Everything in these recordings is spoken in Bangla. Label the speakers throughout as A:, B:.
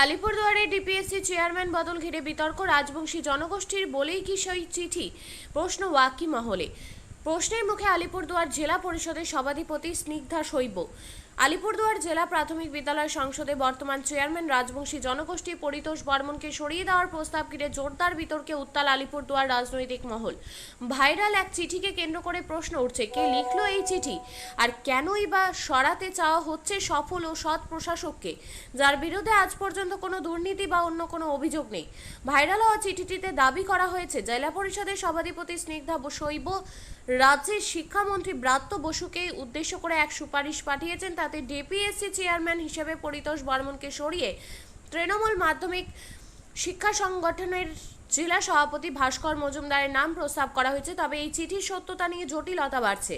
A: আলিপুরদুয়ারে ডিপিএসসি চেয়ারম্যান বদল ঘিরে বিতর্ক, রাজবংশী জনগোষ্ঠীর বলেই কি সেই চিঠি? প্রশ্ন ওয়াকি মহলে প্রশ্নের মুখে আলিপুরদুয়ার জেলা পরিষদের সভাধিপতি স্নিগ্ধা শৈব। আলিপুরদুয়ার জেলা প্রাথমিক বিদ্যালয় সংসদে বর্তমান চেয়ারম্যান রাজবংশী জনগোষ্ঠী পরিতোষ বর্মনকে সরিয়ে দেওয়ার প্রস্তাব ঘিরে জোরদার বিতর্কে উত্তাল আলিপুরদুয়ার রাজনৈতিক মহল। ভাইরাল এক চিঠিকে কেন্দ্র করে প্রশ্ন উঠছে, কে লিখল এই চিঠি? আর কেনই বা সরাতে চাওয়া হচ্ছে সফল ও সৎ প্রশাসককে, যার বিরুদ্ধে আজ পর্যন্ত কোনো দুর্নীতি বা অন্য কোনো অভিযোগ নেই। ভাইরাল হওয়া চিঠিটিতে দাবি করা হয়েছে, জেলা পরিষদের সভাধিপতি স্নিগ্ধা শৈব রাজ্যের শিক্ষামন্ত্রী ব্রাত্য বসুকে উদ্দেশ্য করে এক সুপারিশ পাঠিয়েছেন তাতে ডিপিএসসি চেয়ারম্যান হিসেবে পরিতোষ বর্মনকে সরিয়ে তৃণমূল মাধ্যমিক শিক্ষা সংগঠনের জেলা সভাপতি ভাস্কর মজুমদারের নাম প্রস্তাব করা হয়েছে। তবে এই চিঠির সত্যতা নিয়ে জটিলতা বাড়ছে।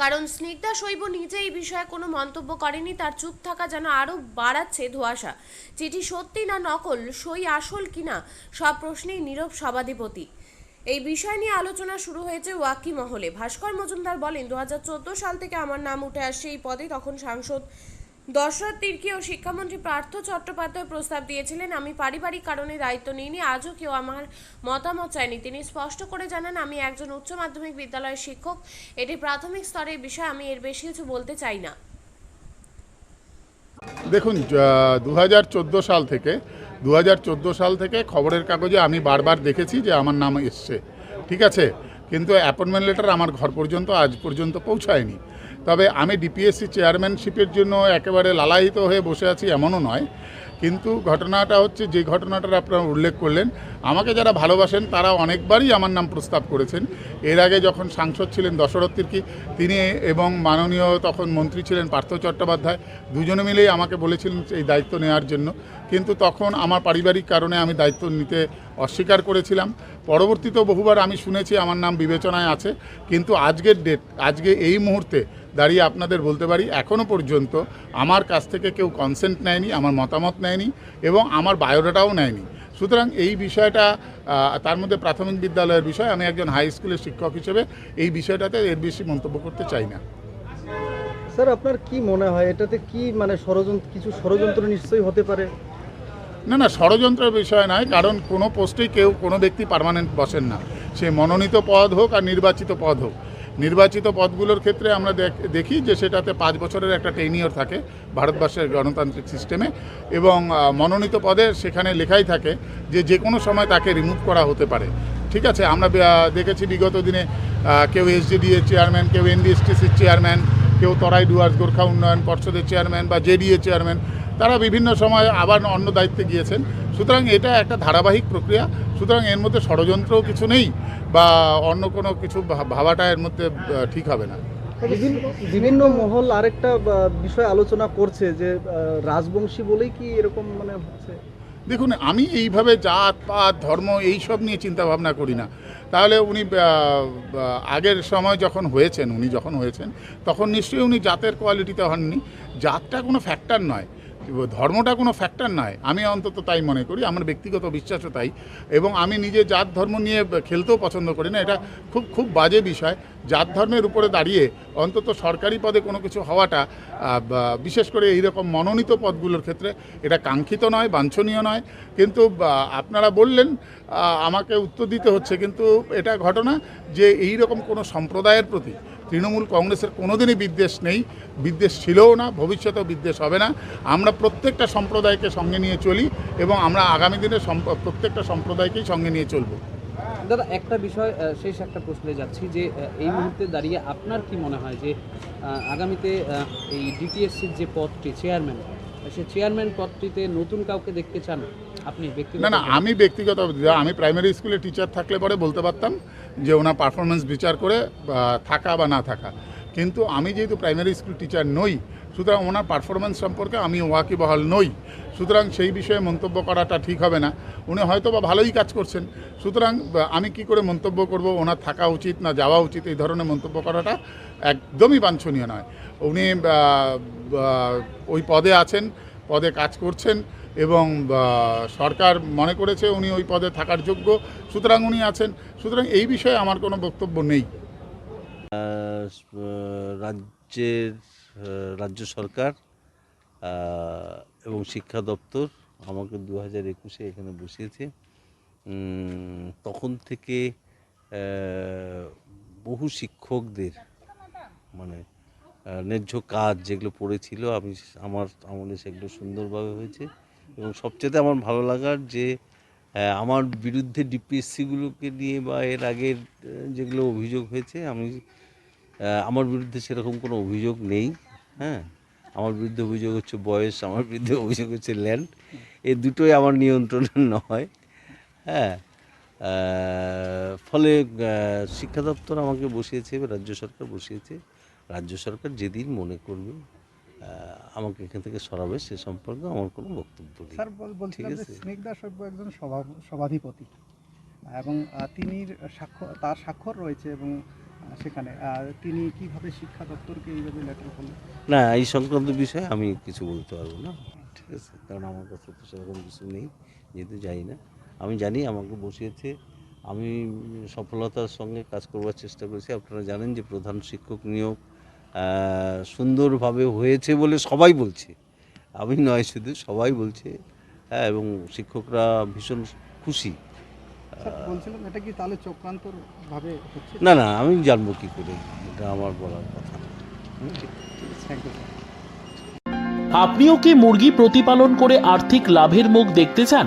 A: কারণ স্নিগ্ধা শৈব নিজে এই বিষয়ে কোনো মন্তব্য করেনি, তার চুপ থাকা যেন আরও বাড়াচ্ছে ধোঁয়াশা। চিঠি সত্যি না নকল, সই আসল কিনা সব প্রশ্নেই নীরব সভাধিপতি। এই বিষয় নিয়ে আলোচনা শুরু হয়েছে ওয়াকি মহলে। ভাস্কর মজুমদার বলেন, দুহাজার চৌদ্দ সাল থেকে আমার নাম উঠে আসছে এই পদে। তখন সাংসদ দশরথ তির্কি ও শিক্ষামন্ত্রী পার্থ চট্টোপাধ্যায় প্রস্তাব দিয়েছিলেন, আমি পারিবারিক কারণে দায়িত্ব নিইনি, আজও কেউ আমার মতামত চায়নি। তিনি স্পষ্ট করে জানান, আমি একজন উচ্চ মাধ্যমিক বিদ্যালয়ের শিক্ষক, এটি প্রাথমিক স্তরের বিষয়, আমি এর বেশি কিছু বলতে চাই না।
B: দেখুন দু হাজার চোদ্দ সাল থেকে দু হাজার চোদ্দ সাল থেকে খবরের কাগজে আমি বারবার দেখেছি যে আমার নাম এসছে। ঠিক আছে? কিন্তু অ্যাপয়েন্টমেন্ট লেটার আমার ঘর পর্যন্ত, আজ পর্যন্ত পৌঁছায়নি। তবে আমি ডিপিএসসি চেয়ারম্যানশিপের জন্য একেবারে লালায়িত হয়ে বসে আছি এমনও নয়। কিন্তু ঘটনাটা হচ্ছে যে ঘটনাটার আপনারা উল্লেখ করলেন, আমাকে যারা ভালোবাসেন তারা অনেকবারই আমার নাম প্রস্তাব করেছেন। এর আগে যখন সাংসদ ছিলেন দশরথ তির্কি, তিনি এবং মাননীয় তখন মন্ত্রী ছিলেন পার্থ চট্টোপাধ্যায়, দুজনে মিলেই আমাকে বলেছিলেন এই দায়িত্ব নেওয়ার জন্য। কিন্তু তখন আমার পারিবারিক কারণে আমি দায়িত্ব নিতে অস্বীকার করেছিলাম। পরবর্তীতেও বহুবার আমি শুনেছি আমার নাম বিবেচনায় আছে, কিন্তু আজকের ডেট আজকে এই মুহূর্তে দাঁড়িয়ে আপনাদের বলতে পারি এখনও পর্যন্ত আমার কাছ থেকে কেউ কনসেন্ট নেয়নি আমার মতামত নেয়নি এবং আমার বায়োডাটাও নেয়নি। সুতরাং এই বিষয়টা তার মধ্যে প্রাথমিক বিদ্যালয়ের বিষয় আমি একজন হাই স্কুলের শিক্ষক হিসেবে এই বিষয়টাতে এর বেশি মন্তব্য করতে চাই না।
C: স্যার আপনার কি মনে হয় এটাতে কি মানে ষড়যন্ত্র কিছু ষড়যন্ত্র নিশ্চয়ই হতে পারে?
B: না না ষড়যন্ত্রের বিষয় নয় কারণ কোনো পোস্টেই কেউ কোনো ব্যক্তি পার্মানেন্ট বসেন না। সে মনোনীত পদ হোক আর নির্বাচিত পদ হোক। নির্বাচিত পদগুলোর ক্ষেত্রে আমরা দেখ- যে সেটাতে পাঁচ বছরের একটা টেনিয়র থাকে ভারতবর্ষের গণতান্ত্রিক সিস্টেমে এবং মনোনীত পদে সেখানে লেখাই থাকে যে যে কোনো সময় তাকে রিমুভ করা হতে পারে। ঠিক আছে? আমরা দেখেছি বিগত দিনে কেউ এসডিডিএ চেয়ারম্যান, কেউ এনডিএসটিসির চেয়ারম্যান, কেউ তরাই ডুয়ার্স গোর্খা উন্নয়ন পর্ষদের চেয়ারম্যান বা জেডিএ চেয়ারম্যান তারা বিভিন্ন সময় আবার অন্য দায়িত্বে গিয়েছেন। সুতরাং এটা একটা ধারাবাহিক প্রক্রিয়া। সুতরাং এর মধ্যে ষড়যন্ত্রও কিছু নেই বা অন্য কোনো কিছু ভাবাটা এর মধ্যে ঠিক হবে না।
C: বিভিন্ন মহল আরেকটা বিষয় আলোচনা করছে যে রাজবংশী বলেই কি এরকম মানে হচ্ছে?
B: দেখুন আমি এইভাবে জাত পাত ধর্ম এই সব নিয়ে চিন্তা ভাবনা করি না। তাহলে উনি আগের সময় যখন হয়েছেন উনি যখন হয়েছেন তখন নিশ্চয়ই উনি জাতের কোয়ালিটিতে হননি। জাতটা কোনো ফ্যাক্টর নয়। ধর্মটা কোনো ফ্যাক্টর নয় আমি অন্তত তাই মনে করি, আমার ব্যক্তিগত বিশ্বাসও তাই। এবং আমি নিজে জাত ধর্ম নিয়ে খেলতেও পছন্দ করি না, এটা খুব খুব বাজে বিষয়। জাত ধর্মের উপরে দাঁড়িয়ে অন্তত সরকারি পদে কোনো কিছু হওয়াটা বিশেষ করে এইরকম মনোনীত পদগুলোর ক্ষেত্রে এটা কাঙ্ক্ষিত নয়, বাঞ্ছনীয় নয়। কিন্তু আপনারা বললেন আমাকে উত্তর দিতে হচ্ছে, কিন্তু এটা ঘটনা যে এই রকম কোনো সম্প্রদায়ের প্রতি তৃণমূল কংগ্রেসের কোনোদিনই বিদ্বেষ নেই। বিদ্বেষ ছিলও না ভবিষ্যতেও বিদ্বেষ হবে না। আমরা প্রত্যেকটা সম্প্রদায়কে সঙ্গে নিয়ে চলি এবং আমরা আগামী দিনে প্রত্যেকটা সম্প্রদায়কেই সঙ্গে নিয়ে চলবো।
D: দাদা একটা বিষয় শেষ একটা প্রশ্নে যাচ্ছি যে এই মুহূর্তে দাঁড়িয়ে আপনার কি মনে হয় যে আগামীতে এই ডিটিএসসির যে পদটি চেয়ারম্যান সে চেয়ারম্যান পদটিতে নতুন কাউকে দেখতে চান? আপনি ব্যক্তিগত
B: না না আমি ব্যক্তিগত আমি প্রাইমারি স্কুলে টিচার থাকলে পরে বলতে পারতাম। যে ওনার পারফরমেন্স বিচার করে থাকা বা না থাকা। কিন্তু আমি যেহেতু প্রাইমারি স্কুল টিচার নই, সুতরাং ওনার পারফরমেন্স সম্পর্কে আমি ওয়াকিবহাল নই। সুতরাং সেই বিষয়ে মন্তব্য করাটা ঠিক হবে না। উনি হয়তো বা ভালোই কাজ করছেন। সুতরাং আমি কি করে মন্তব্য করব, ওনার থাকা উচিত না যাওয়া উচিত, এই ধরনের মন্তব্য করাটা একদমই বাঞ্ছনীয় নয়। উনি ওই পদে আছেন পদে কাজ করছেন এবং সরকার মনে করেছে উনি ওই পদে থাকার যোগ্য। সুতরাং উনি আছেন। সুতরাং এই বিষয়ে আমার কোনো বক্তব্য নেই।
E: রাজ্যের রাজ্য সরকার এবং শিক্ষা দপ্তর আমাকে দু হাজার একুশে এখানে বসিয়েছে। তখন থেকে বহু শিক্ষকদের মানে ন্যায্য কাজ যেগুলো পড়েছিল, আমি আমার আমলে সেগুলো সুন্দরভাবে হয়েছে। এবং সবচেয়ে আমার ভালো লাগার যে আমার বিরুদ্ধে ডিপিএসসিগুলোকে নিয়ে বা এর আগের যেগুলো অভিযোগ হয়েছে, আমি আমার বিরুদ্ধে সেরকম কোনো অভিযোগ নেই হ্যাঁ। আমার বিরুদ্ধে অভিযোগ হচ্ছে বয়স, আমার বিরুদ্ধে অভিযোগ হচ্ছে ল্যান্ড। এই দুটোই আমার নিয়ন্ত্রণে নয় হ্যাঁ। ফলে শিক্ষা দপ্তর আমাকে বসিয়েছে রাজ্য সরকার বসিয়েছে। রাজ্য সরকার যেদিন মনে করবে আমাকে এখান থেকে সরাবে সে সম্পর্কে আমার কোনো বক্তব্য নেই।
F: স্যার বল- বলছিলাম যে। স্নিগ্ধা সভ্য একজন সভা সভাধিপতি এবং তিনি স্বাক্ষর তার স্বাক্ষর রয়েছে এবং সেখানে। আর তিনি কীভাবে শিক্ষা দপ্তরকে এইভাবে লেটার করলেন?
E: না এই সংক্রান্ত বিষয়ে আমি কিছু বলতে পারব না। ঠিক আছে? কারণ আমার কাছে তো সেরকম কিছু নেই যেহেতু জানি না। আমি জানি আমাকে বসিয়েছে আমি সফলতার সঙ্গে কাজ করবার চেষ্টা করেছি। আপনারা জানেন যে প্রধান শিক্ষক নিয়োগ সুন্দরভাবে হয়েছে বলে সবাই বলছে। আমি নয় শুধু সবাই বলছে। হ্যাঁ এবং শিক্ষকরা ভীষণ খুশি।
F: স্যার বলছিলাম এটা কি তাহলে চক্রান্তর ভাবে হচ্ছে?
E: না না আমি জানব কী করে এটা আমার বলার কথা
G: আপনিও কি মুরগি প্রতিপালন করে আর্থিক লাভের মুখ দেখতে চান?